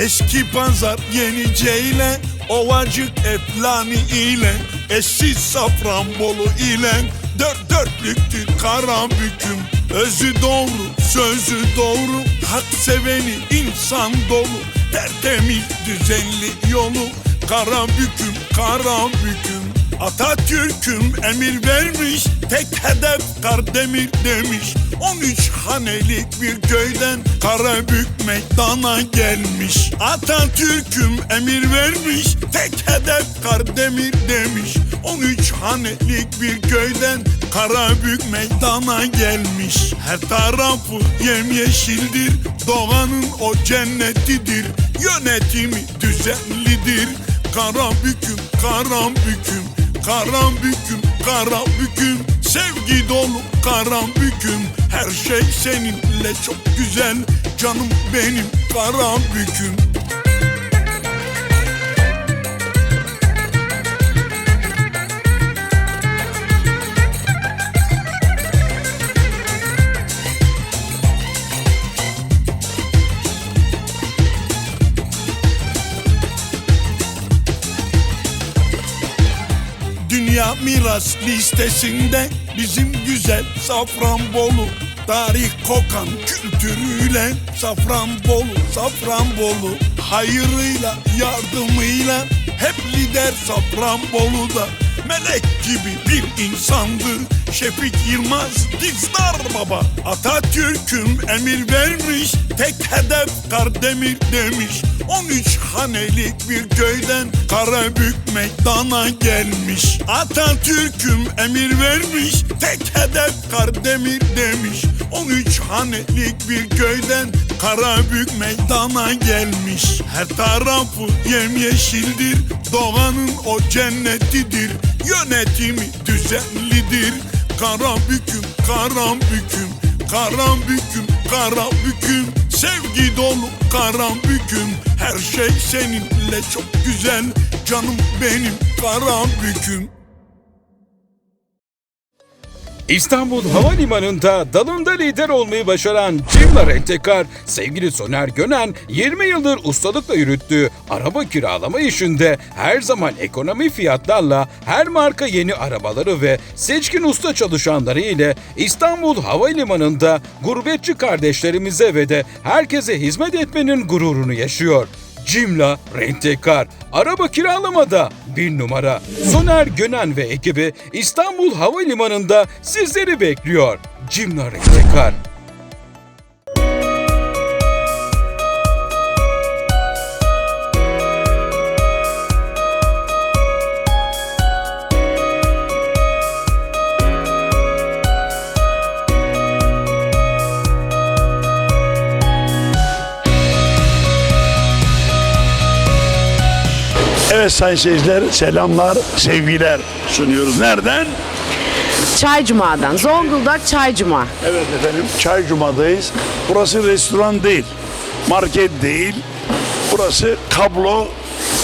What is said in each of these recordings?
Eski pazar yeni ceyle Ovacık eflani ile Eşsiz Safranbolu ile Dört dörtlüktür Karabüküm Özü doğru, sözü doğru Hak seveni insan dolu. Tertemiz düzenli yolu Karabüküm, Karabüküm Atatürk'üm emir vermiş Tek hedef Kardemir demiş. 13 hanelik bir köyden Karabük meydana gelmiş. Atatürk'üm emir vermiş. Tek hedef Kardemir demiş. 13 hanelik bir köyden Karabük meydana gelmiş. Her tarafı yemyeşildir. Doğanın o cennetidir. Yönetimi düzenlidir. Karabüküm, Karabüküm Karabüküm, Karabüküm Sevgi dolu Karabüküm Her şey seninle çok güzel. Canım benim Karabüküm Miras listesinde bizim güzel Safranbolu Tarih kokan kültürüyle Safranbolu, Safranbolu Hayırıyla, yardımıyla Hep lider Safranbolu'da Melek gibi bir insandır. Şefik Yılmaz Dizdar Baba. Atatürk'üm emir vermiş Tek hedef Kardemir demiş. 13 hanelik bir köyden Karabük meydana gelmiş. Atatürk'üm emir vermiş Tek hedef Kardemir demiş. 13 hanelik bir köyden Karabük meydana gelmiş. Her tarafı yemyeşildir. Doğanın o cennetidir. Yönetimi düzenlidir. Karabüküm, Karabüküm Karabüküm, Karabüküm Sevgi dolu Karabüküm Her şey seninle çok güzel. Canım benim Karabüküm İstanbul Havalimanı'nda dalında lider olmayı başaran Cimla Rentekar, sevgili Soner Gönen 20 yıldır ustalıkla yürüttüğü araba kiralama işinde her zaman ekonomi fiyatlarla her marka yeni arabaları ve seçkin usta çalışanları ile İstanbul Havalimanı'nda gurbetçi kardeşlerimize ve de herkese hizmet etmenin gururunu yaşıyor. Cimla Rentekar. Araba kiralamada bir numara. Soner Gönen ve ekibi İstanbul Havalimanı'nda sizleri bekliyor. Cimla Rentekar. Evet sayın seyirciler selamlar, sevgiler sunuyoruz. Nereden? Çay Cuma'dan. Zonguldak Çay Cuma. Evet efendim Çay Cuma'dayız. Burası restoran değil, market değil. Burası kablo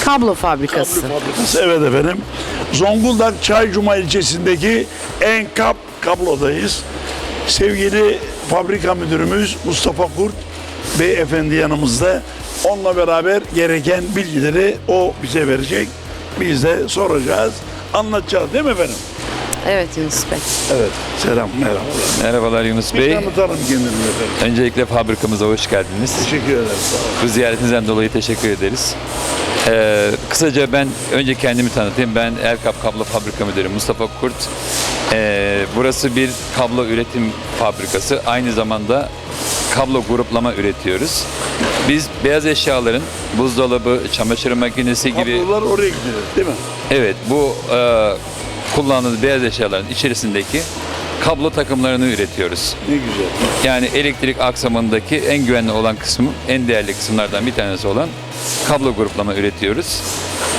Kablo fabrikası. fabrikası. Evet efendim. Zonguldak Çay Cuma ilçesindeki Enkap kablodayız. Sevgili fabrika müdürümüz Mustafa Kurt beyefendi yanımızda. Onunla beraber gereken bilgileri o bize verecek. Biz de soracağız, anlatacağız değil mi efendim? Evet Yunus Bey. Evet. Selam, merhabalar. Merhabalar Yunus Bir Bey. tanıtalım kendini efendim. Öncelikle fabrikamıza hoş geldiniz. Teşekkür ederim. Sağ olun. Bu ziyaretinizden dolayı teşekkür ederiz. Ee, kısaca ben önce kendimi tanıtayım. Ben Erkap Kablo Fabrika Müdürü Mustafa Kurt. Ee, burası bir kablo üretim fabrikası. Aynı zamanda kablo gruplama üretiyoruz. Biz beyaz eşyaların buzdolabı, çamaşır makinesi gibi Kablolar oraya gidiyor değil mi? Evet, bu e, kullandığımız beyaz eşyaların içerisindeki kablo takımlarını üretiyoruz. Ne güzel. Yani elektrik aksamındaki en güvenli olan kısmı, en değerli kısımlardan bir tanesi olan kablo gruplama üretiyoruz.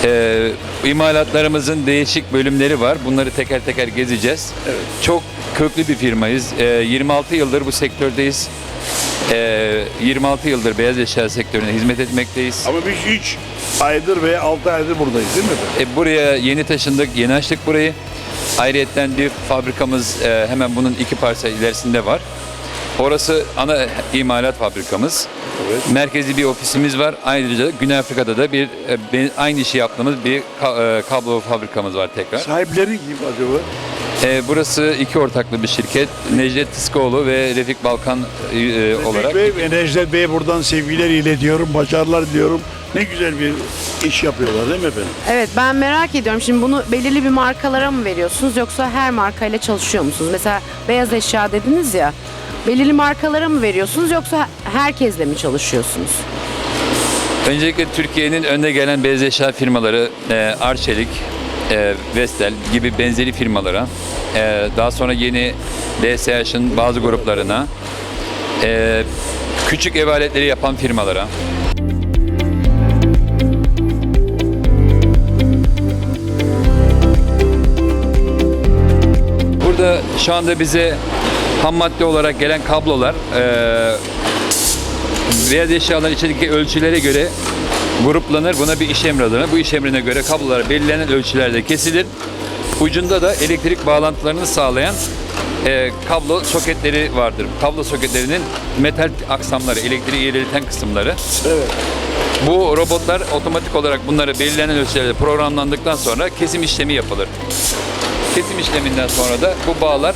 Ee, imalatlarımızın değişik bölümleri var. Bunları teker teker gezeceğiz. Çok köklü bir firmayız. Ee, 26 yıldır bu sektördeyiz. Ee, 26 yıldır beyaz eşya sektörüne hizmet etmekteyiz. Ama biz 3 aydır veya 6 aydır buradayız değil mi efendim? E, buraya yeni taşındık, yeni açtık burayı. Ayrıyeten bir fabrikamız e, hemen bunun iki parça ilerisinde var. Orası ana imalat fabrikamız. Merkezi bir ofisimiz var. Ayrıca Güney Afrika'da da bir e, be- aynı işi yaptığımız bir ka- e, kablo fabrikamız var tekrar. Sahipleri kim acaba? E, burası iki ortaklı bir şirket. Necdet Tıskoğlu ve Refik Balkan e, olarak. Bey ve Necdet Bey'e buradan sevgiler iletiyorum, başarılar diliyorum. Ne güzel bir iş yapıyorlar değil mi efendim? Evet ben merak ediyorum şimdi bunu belirli bir markalara mı veriyorsunuz yoksa her markayla çalışıyor musunuz? Mesela beyaz eşya dediniz ya belirli markalara mı veriyorsunuz yoksa herkesle mi çalışıyorsunuz? Öncelikle Türkiye'nin önde gelen beyaz eşya firmaları e, Arçelik, e, Vestel gibi benzeri firmalara, e, daha sonra yeni DSH'ın bazı gruplarına, e, küçük ev aletleri yapan firmalara, Burada şu anda bize ham madde olarak gelen kablolar e, beyaz eşyaların içindeki ölçülere göre gruplanır. Buna bir iş emri alınır. Bu iş emrine göre kablolar belirlenen ölçülerde kesilir. Ucunda da elektrik bağlantılarını sağlayan e, kablo soketleri vardır. Kablo soketlerinin metal aksamları, elektriği ilerleten kısımları. Evet. Bu robotlar otomatik olarak bunları belirlenen ölçülerde programlandıktan sonra kesim işlemi yapılır. Kesim işleminden sonra da bu bağlar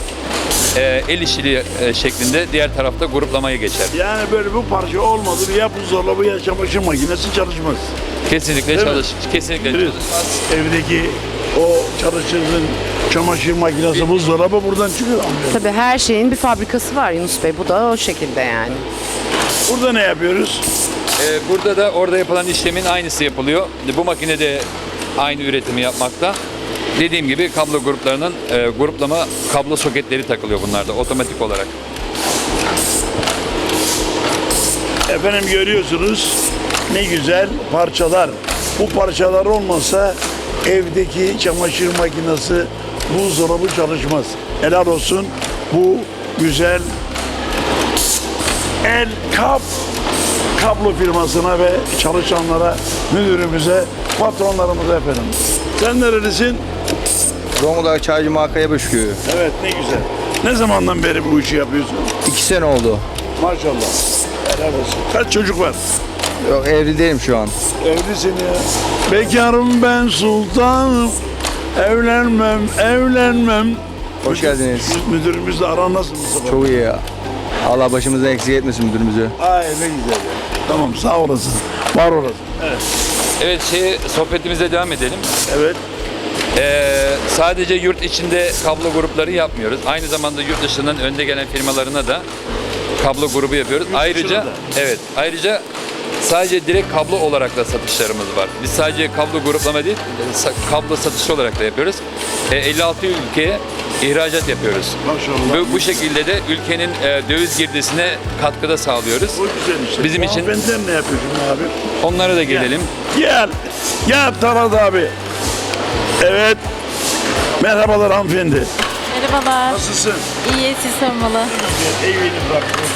e, el işçiliği e, şeklinde diğer tarafta gruplamaya geçer. Yani böyle bu parça olmadı bir ya buzdolabı ya çamaşır makinesi çalışmaz. Kesinlikle Değil mi? çalış, kesinlikle Evet. çalışmaz. Evdeki o çalışırdın çamaşır makinesi, buzdolabı buradan çıkıyor. Tabii her şeyin bir fabrikası var Yunus Bey bu da o şekilde yani. Burada ne yapıyoruz? Ee, burada da orada yapılan işlemin aynısı yapılıyor. Bu makine de aynı üretimi yapmakta. Dediğim gibi kablo gruplarının e, gruplama kablo soketleri takılıyor bunlarda otomatik olarak. Efendim görüyorsunuz ne güzel parçalar. Bu parçalar olmasa evdeki çamaşır makinesi, buzdolabı çalışmaz. Helal olsun bu güzel El Kap kablo firmasına ve çalışanlara, müdürümüze, patronlarımıza efendim. Sen nerelisin? Zonguldak Çaycı Markaya Büşküğü. Evet ne güzel. Ne zamandan beri bu işi yapıyorsun? İki sene oldu. Maşallah. Helal olsun. Kaç çocuk var? Yok evli değilim şu an. Evlisin ya. Bekarım ben sultanım. Evlenmem, evlenmem. Hoş geldiniz. Müdürümüzle aran nasıl Mustafa? Çok iyi ya. Allah başımıza eksik etmesin müdürümüzü. Ay ne güzel ya. Tamam sağ olasın. Var olasın. Evet. Evet şey sohbetimize devam edelim. Evet. Ee, sadece yurt içinde kablo grupları yapmıyoruz. Aynı zamanda yurt dışından önde gelen firmalarına da kablo grubu yapıyoruz. ayrıca dışına da. evet, ayrıca sadece direkt kablo olarak da satışlarımız var. Biz sadece kablo gruplama değil, kablo satışı olarak da yapıyoruz. Ee, 56 ülkeye ihracat yapıyoruz. Maşallah. Bu, bu şekilde de ülkenin e, döviz girdisine katkıda sağlıyoruz. O güzel işte. Bizim için- Hanımefendiler ne yapıyorsun abi? Onlara da gelelim. Gel. Gel Talat abi. Evet. Merhabalar hanımefendi. Merhabalar. Nasılsın? İyi, siz sormalı. Evini bırakmış.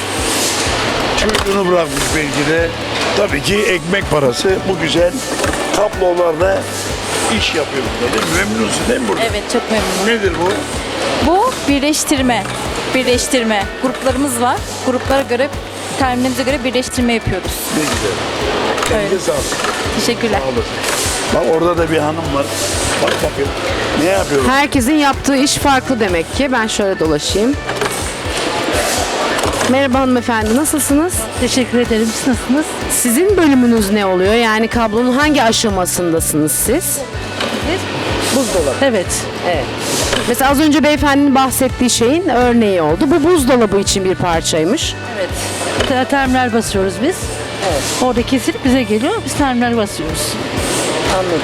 Çocuğunu bırakmış belki de. Tabii ki ekmek parası. Bu güzel kablolarda iş yapıyoruz. Değil mi? Memnunsun değil mi burada? Evet, çok memnunum. Nedir bu? Bu birleştirme. Birleştirme. Gruplarımız var. Gruplara göre, terminimize göre birleştirme yapıyoruz. Ne güzel. Kendine Öyle. sağlık. Teşekkürler. Sağ olasın. Bak orada da bir hanım var. Bak bakayım. Ne yapıyor? Herkesin yaptığı iş farklı demek ki. Ben şöyle dolaşayım. Merhaba hanımefendi nasılsınız? Teşekkür ederim. Siz nasılsınız? Sizin bölümünüz ne oluyor? Yani kablonun hangi aşamasındasınız siz? Buzdolabı. Evet. Evet. Mesela az önce beyefendinin bahsettiği şeyin örneği oldu. Bu buzdolabı için bir parçaymış. Evet. Te- Terminal basıyoruz biz. Evet. Orada kesilip bize geliyor. Biz terminal basıyoruz. Anladım.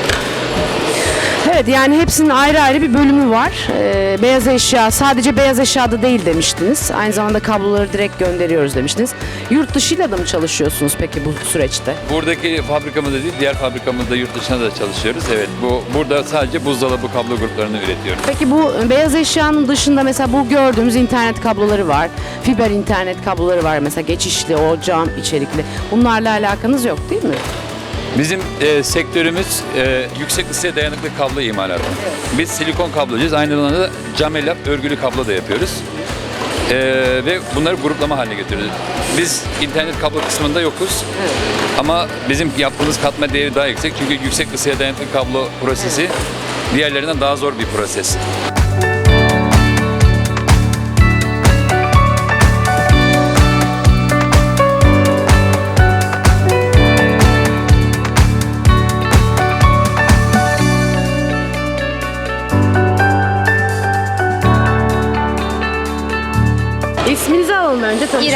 Evet yani hepsinin ayrı ayrı bir bölümü var. Ee, beyaz eşya sadece beyaz eşyada değil demiştiniz. Aynı zamanda kabloları direkt gönderiyoruz demiştiniz. Yurt dışıyla da mı çalışıyorsunuz peki bu süreçte? Buradaki fabrikamızda değil, diğer fabrikamızda yurt dışına da çalışıyoruz. Evet, bu burada sadece buzdolabı kablo gruplarını üretiyoruz. Peki bu beyaz eşyanın dışında mesela bu gördüğümüz internet kabloları var. Fiber internet kabloları var mesela geçişli o cam içerikli. Bunlarla alakanız yok değil mi? Bizim e, sektörümüz e, yüksek ısıya dayanıklı kablo imalatı. Biz silikon kablocuyuz. Aynı zamanda da cam elyaf örgülü kablo da yapıyoruz. Ee, ve bunları gruplama haline getiriyoruz. Biz internet kablo kısmında yokuz. Ama bizim yaptığımız katma değeri daha yüksek. Çünkü yüksek ısıya dayanıklı kablo prosesi diğerlerinden daha zor bir proses. Alalım önce tanışalım.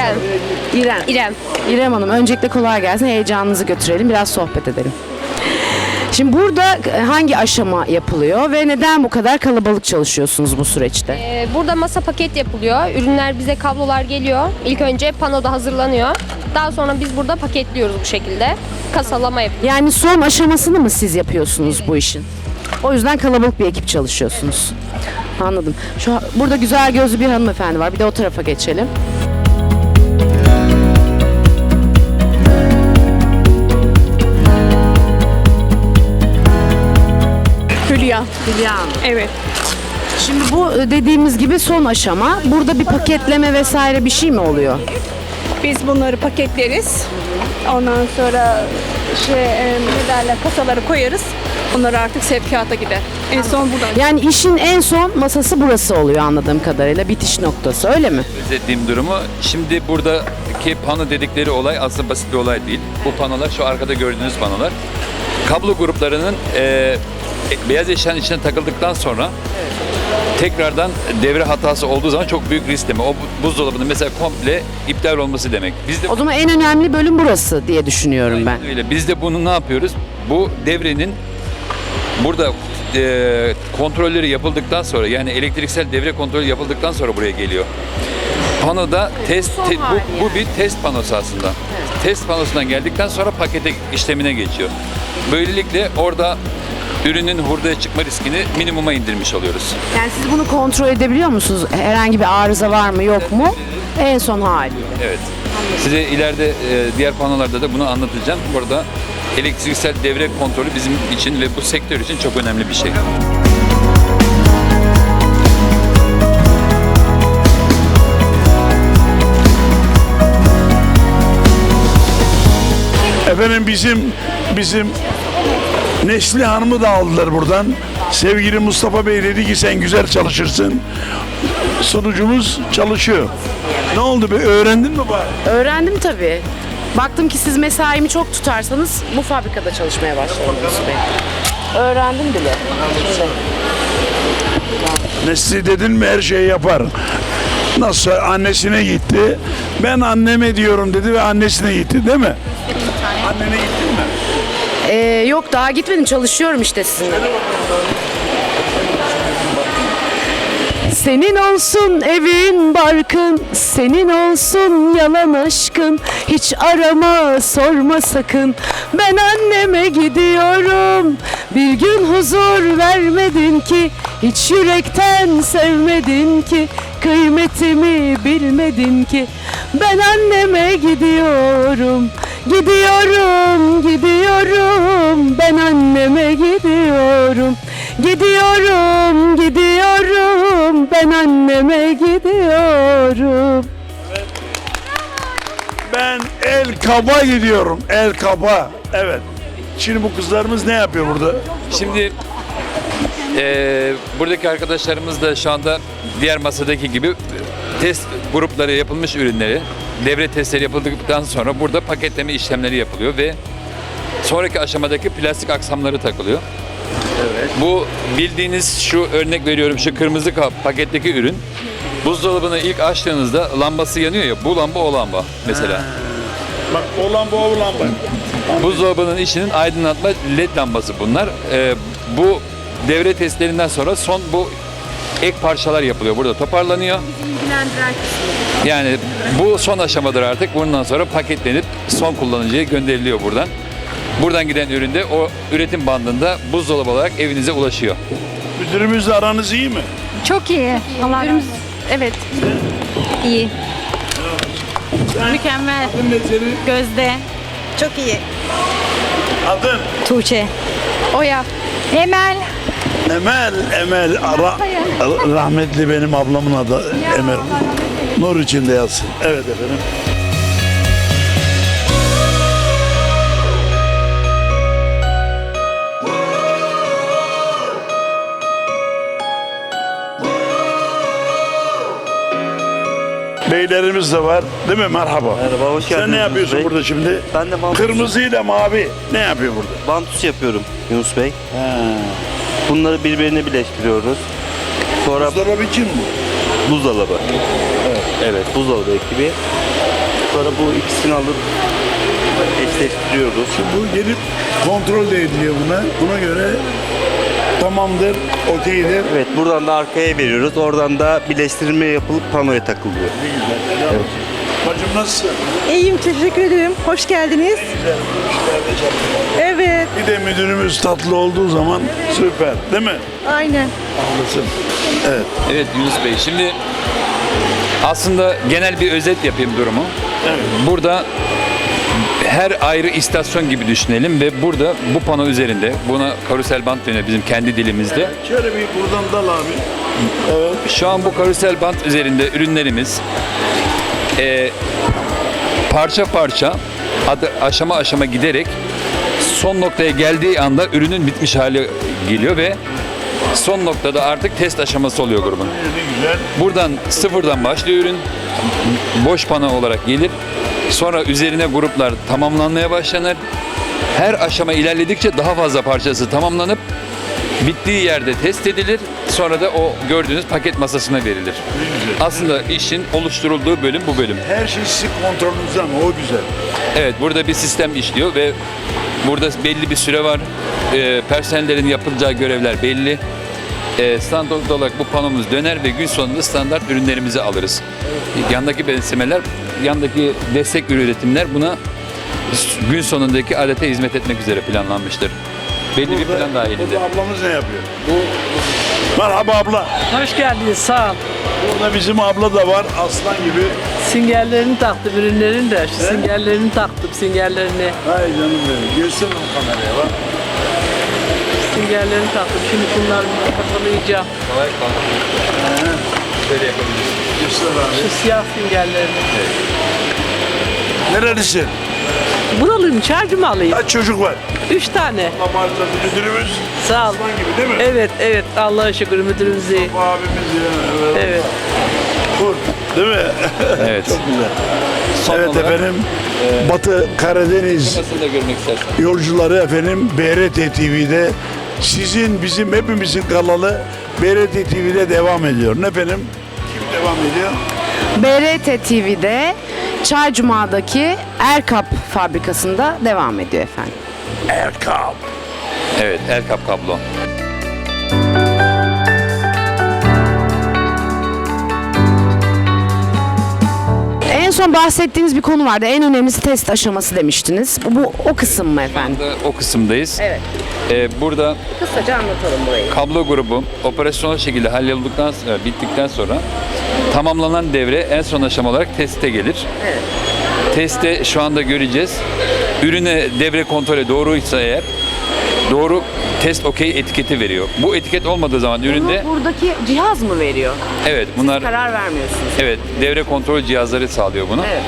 İrem. İrem. İrem. İrem Hanım öncelikle kolay gelsin. Heyecanınızı götürelim. Biraz sohbet edelim. Şimdi burada hangi aşama yapılıyor ve neden bu kadar kalabalık çalışıyorsunuz bu süreçte? Ee, burada masa paket yapılıyor. Ürünler bize kablolar geliyor. İlk önce panoda hazırlanıyor. Daha sonra biz burada paketliyoruz bu şekilde. Kasalama yapıyoruz. Yani son aşamasını mı siz yapıyorsunuz bu işin? O yüzden kalabalık bir ekip çalışıyorsunuz. Anladım. Şu burada güzel gözlü bir hanımefendi var. Bir de o tarafa geçelim. Hülya. Hanım. Evet. Şimdi bu e, dediğimiz gibi son aşama. Burada bir paketleme vesaire bir şey mi oluyor? Biz bunları paketleriz. Ondan sonra şey e, ne derler kasaları koyarız. Bunlar artık sevkiyata gider. En son buradan. Yani işin en son masası burası oluyor anladığım kadarıyla. Bitiş noktası öyle mi? özetlediğim durumu. Şimdi buradaki pano dedikleri olay aslında basit bir olay değil. Bu panolar şu arkada gördüğünüz panolar. Kablo gruplarının e, beyaz eşyanın içine takıldıktan sonra tekrardan devre hatası olduğu zaman çok büyük risk demek. O bu- buzdolabının mesela komple iptal olması demek. Biz de O zaman en önemli bölüm burası diye düşünüyorum ben. Öyle. Biz de bunu ne yapıyoruz? Bu devrenin burada e, kontrolleri yapıldıktan sonra yani elektriksel devre kontrolü yapıldıktan sonra buraya geliyor. Panoda test te- bu, bu bir test panosu aslında. Test panosundan geldikten sonra pakete işlemine geçiyor. Böylelikle orada ürünün hurdaya çıkma riskini minimuma indirmiş oluyoruz. Yani siz bunu kontrol edebiliyor musunuz? Herhangi bir arıza var mı yok mu? En son hali. Evet. Size ileride e, diğer panolarda da bunu anlatacağım. Burada elektriksel devre kontrolü bizim için ve bu sektör için çok önemli bir şey. Efendim bizim bizim Nesli Hanım'ı da aldılar buradan. Sevgili Mustafa Bey dedi ki sen güzel çalışırsın. Sunucumuz çalışıyor. Ne oldu be öğrendin mi bari? Öğrendim tabii. Baktım ki siz mesaimi çok tutarsanız bu fabrikada çalışmaya başladım Bey. Öğrendim bile. Nesli dedin mi her şeyi yapar. Nasıl annesine gitti. Ben anneme diyorum dedi ve annesine gitti değil mi? Annene gittin mi? Ee, yok daha gitmedim çalışıyorum işte sizinle. Senin olsun evin barkın, senin olsun yalan aşkın. Hiç arama sorma sakın, ben anneme gidiyorum. Bir gün huzur vermedin ki, hiç yürekten sevmedin ki. Kıymetimi bilmedin ki, ben anneme gidiyorum. Gidiyorum, gidiyorum, ben anneme gidiyorum. Gidiyorum, gidiyorum, ben anneme gidiyorum. Ben el kaba gidiyorum. El kaba. Evet. Şimdi bu kızlarımız ne yapıyor burada? Şimdi eee, buradaki arkadaşlarımız da şu anda diğer masadaki gibi test grupları yapılmış ürünleri devre testleri yapıldıktan sonra burada paketleme işlemleri yapılıyor ve sonraki aşamadaki plastik aksamları takılıyor. Bu bildiğiniz şu örnek veriyorum şu kırmızı kap paketteki ürün buzdolabını ilk açtığınızda lambası yanıyor ya bu lamba o lamba mesela. Bak o lamba o lamba. Buzdolabının içinin aydınlatma led lambası bunlar. Ee, bu devre testlerinden sonra son bu ek parçalar yapılıyor. Burada toparlanıyor. Yani bu son aşamadır artık. Bundan sonra paketlenip son kullanıcıya gönderiliyor buradan. Buradan giden ürün de o üretim bandında buzdolabı olarak evinize ulaşıyor. Müdürümüzle aranız iyi mi? Çok iyi. Allah olsun. Evet. İyi. Mükemmel. Gözde. Çok iyi. Adın? Tuğçe. Oya. Emel. Emel, Emel. Ra- rahmetli benim ablamın adı Emel. Nur içinde yatsın. Evet efendim. Beylerimiz de var. Değil mi? Merhaba. Merhaba, hoş Sen ne yapıyorsun Bey. burada şimdi? Ben de bantus, Kırmızıyla mavi ne yapıyor burada? bantus yapıyorum Yunus Bey. Bunları birbirine birleştiriyoruz. Sonra Buzdolabı kim bu? buzdolabı. Evet. Buzdolabı ekibi. Sonra bu ikisini alıp eşleştiriyoruz. Bu gelip kontrol de ediliyor buna. Buna göre tamamdır, okeydir. Evet, buradan da arkaya veriyoruz. Oradan da birleştirme yapılıp panoya takılıyor. Ne güzel. helal olsun. Bacım nasılsın? İyiyim teşekkür ederim. Hoş geldiniz. Güzel. işlerde çalışıyorsun. Evet Bir de müdürümüz tatlı olduğu zaman süper. Değil mi? aynen. Haklısın. Evet. Evet Yunus Bey şimdi aslında genel bir özet yapayım durumu. Burada her ayrı istasyon gibi düşünelim ve burada bu pano üzerinde buna karusel bant deniyor bizim kendi dilimizde. Şöyle bir buradan dal abi. Evet. Şu an bu karusel bant üzerinde ürünlerimiz eee, parça parça adı- aşama aşama giderek son noktaya geldiği anda ürünün bitmiş hali geliyor ve son noktada artık test aşaması oluyor grubun. Ne güzel. Buradan sıfırdan başlıyor ürün. Boş pano olarak gelir. Sonra üzerine gruplar tamamlanmaya başlanır. Her aşama ilerledikçe daha fazla parçası tamamlanıp bittiği yerde test edilir. Sonra da o gördüğünüz paket masasına verilir. Aslında işin oluşturulduğu bölüm bu bölüm. Her şey sizin kontrolünüzde ama o güzel. Evet burada bir sistem işliyor ve burada belli bir süre var. Ee, personellerin yapılacağı görevler belli. Ee, standart olarak bu panomuz döner ve gün sonunda standart ürünlerimizi alırız. Yandaki benzemeler, yandaki destek üretimler buna gün sonundaki adete hizmet etmek üzere planlanmıştır. Belli bir plan dahilinde. Burada ablamız ne yapıyor? Merhaba abla. Hoş geldiniz sağ ol. Burada bizim abla da var aslan gibi. Singerlerini taktım ürünlerin de. Şu singerlerini taktım singerlerini. Hay canım benim. Göster o kameraya bak. Singerlerini taktım. Şimdi bunları kapalayacağım. Göster abi. Şu siyah singerlerini. Nerelisin? Buralıyım çarcımalıyım. Kaç çocuk var? Üç tane. Allah bağışlasın müdürümüz. Sağ ol. Aslan gibi değil mi? Evet evet Allah'a şükür müdürümüz iyi. Bu abimiz ya. Evet. Kurt. Değil mi? Evet. Çok güzel. Son evet olarak, efendim. Batı Karadeniz Nasıl da görmek yolcuları efendim BRT TV'de sizin bizim hepimizin kanalı BRT TV'de devam ediyor. Ne efendim? Kim devam ediyor? BRT TV'de Çaycuma'daki Erkap fabrikasında devam ediyor efendim. Erkam. Evet, Erkap kablo. En son bahsettiğiniz bir konu vardı. En önemlisi test aşaması demiştiniz. Bu, bu o kısım mı efendim? Burada o kısımdayız. Evet. Ee, burada Kısaca anlatalım burayı. kablo grubu operasyonel şekilde hallolduktan sonra, bittikten sonra tamamlanan devre en son aşama olarak teste gelir. Evet. Teste şu anda göreceğiz. Ürüne devre kontrolü doğruysa eğer doğru test okey etiketi veriyor. Bu etiket olmadığı zaman üründe Bunu buradaki cihaz mı veriyor? evet bunlar Karar vermiyorsunuz. evet devre kontrol cihazları sağlıyor bunu. Evet.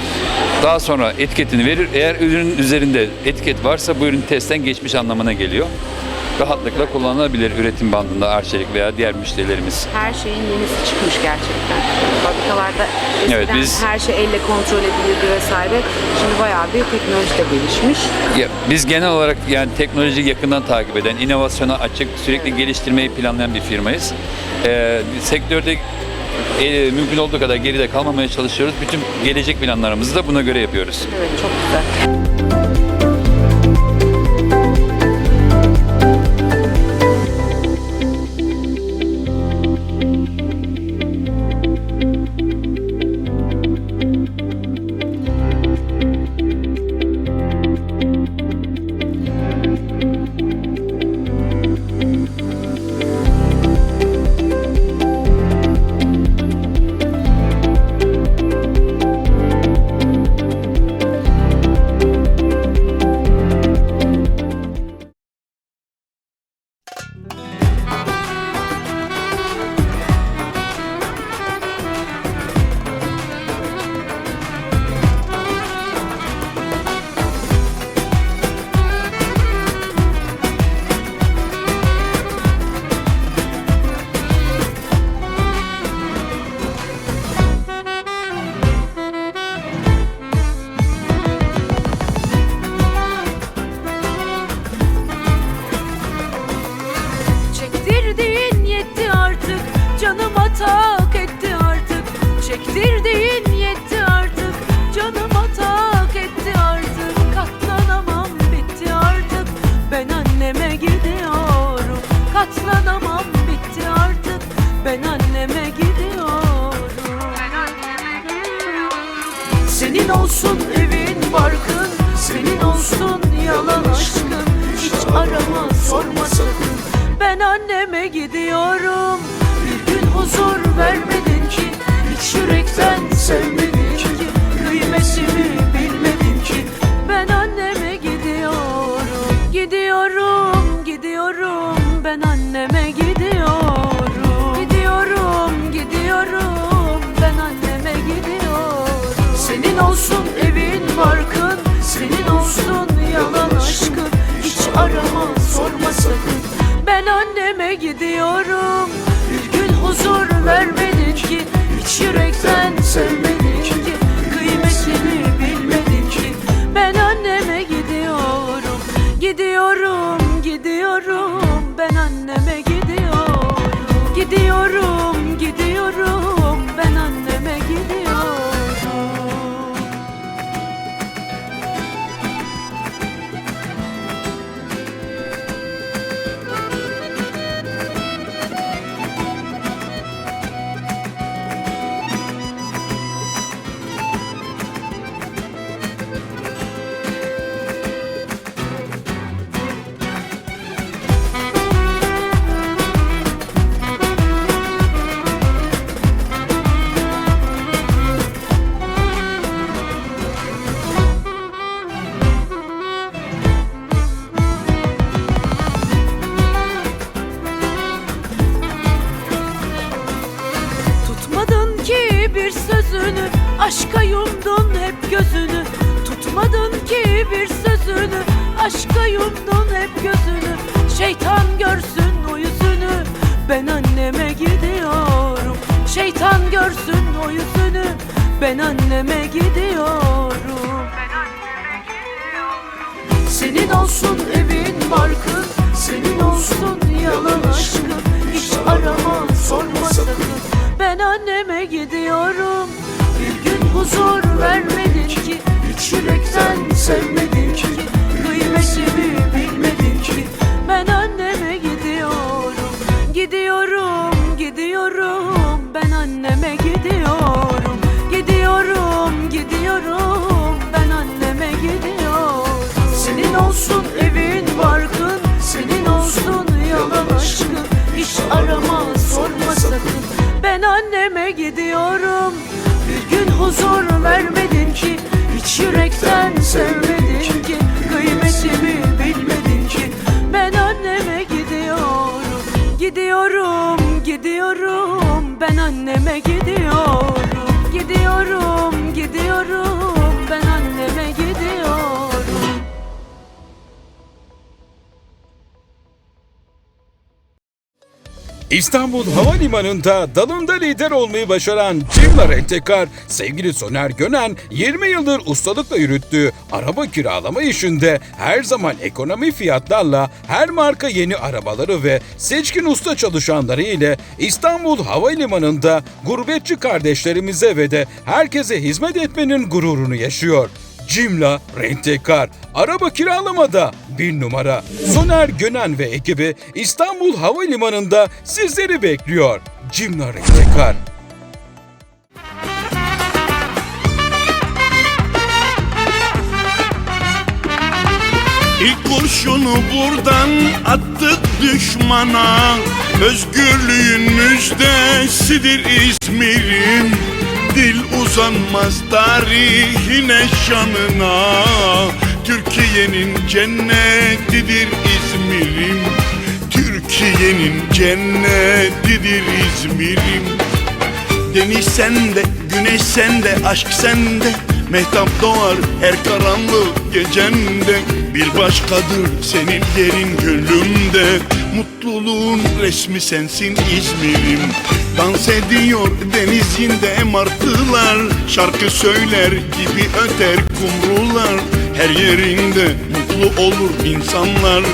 Daha sonra etiketini verir. Eğer ürünün üzerinde etiket varsa bu ürün testten geçmiş anlamına geliyor. Rahatlıkla kullanılabilir üretim bandında Arçelik veya diğer müşterilerimiz. Her şeyin yenisi çıkmış gerçekten. Fabrikalarda eskiden Evet, biz- her şey elle kontrol edilirdi vesaire. Şimdi bayağı bir teknoloji de gelişmiş. Ya, biz genel olarak yani teknolojiyi yakından takip eden, inovasyona açık, sürekli geliştirmeyi planlayan bir firmayız. Ee, sektörde e, mümkün olduğu kadar geride kalmamaya çalışıyoruz. Bütün gelecek planlarımızı da buna göre yapıyoruz. Evet çok güzel. Anneme gidiyorum. Bir gün huzur vermedin ki Hiç yürekten sevmedin Aşka yumdun hep gözünü Şeytan görsün o yüzünü Ben anneme gidiyorum Şeytan görsün o yüzünü Ben anneme gidiyorum. Senin olsun evin barkın Senin olsun yalan aşkın Hiç arama sorma sakın. Ben anneme gidiyorum. Bir gün huzur vermedin ki Hiç yürekten sevmedin ki Kıymetimi bilmedin ki? Ben anneme gidiyorum. Gidiyorum, gidiyorum. Ben anneme gidiyorum. Gidiyorum, gidiyorum. Ben anneme gidiyorum. Senin olsun evin barkın. Senin olsun yalan aşkın. Hiç arama sorma sakın. Ben anneme gidiyorum. Bir gün huzur vermedin ki Hiç yürekten sevmedin ki Kıymetimi bilmedin ki. Ben anneme gidiyorum Gidiyorum, gidiyorum. Ben anneme gidiyorum Gidiyorum, gidiyorum İstanbul Havalimanı'nda dalında lider olmayı başaran Cimla Rentekar, sevgili Soner Gönen 20 yıldır ustalıkla yürüttüğü araba kiralama işinde her zaman ekonomi fiyatlarla her marka yeni arabaları ve seçkin usta çalışanları ile İstanbul Havalimanı'nda gurbetçi kardeşlerimize ve de herkese hizmet etmenin gururunu yaşıyor. Cimla Rentekar. Araba kiralamada bir numara. Soner Gönen ve ekibi İstanbul Havalimanı'nda sizleri bekliyor. Cimla Rentekar. İlk kurşunu buradan attık düşmana Özgürlüğün müjdesidir İzmir'im Dil uzanmaz tarihine şanına. Türkiye'nin cennetidir İzmir'im. Türkiye'nin cennetidir İzmir'im. Deniz sende, güneş sende, aşk sende Mehtap doğar her karanlık gecende. Bir başkadır senin yerin gönlümde. Mutluluğun resmi sensin İzmir'im. Dans ediyor denizinde martılar. Şarkı söyler gibi öter kumrular. Her yerinde mutlu olur insanlar.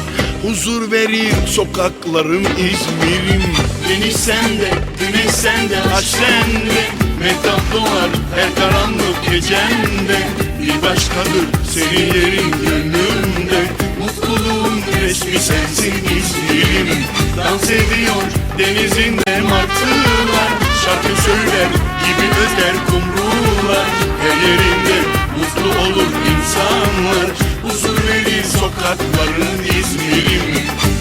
Huzur verir sokakların İzmir'im. Deniz sende, güneş sende, aşk sende ne tatlılar her karanlık gecende Bir başkadır seninlerin gönlümde Mutluluğun resmi sensin izleyelim Dans ediyor denizinde martılar. Şarkı söyler gibi öter kumrular Her yerinde mutlu olur insanlar. Huzur verir sokakların İzmir'im.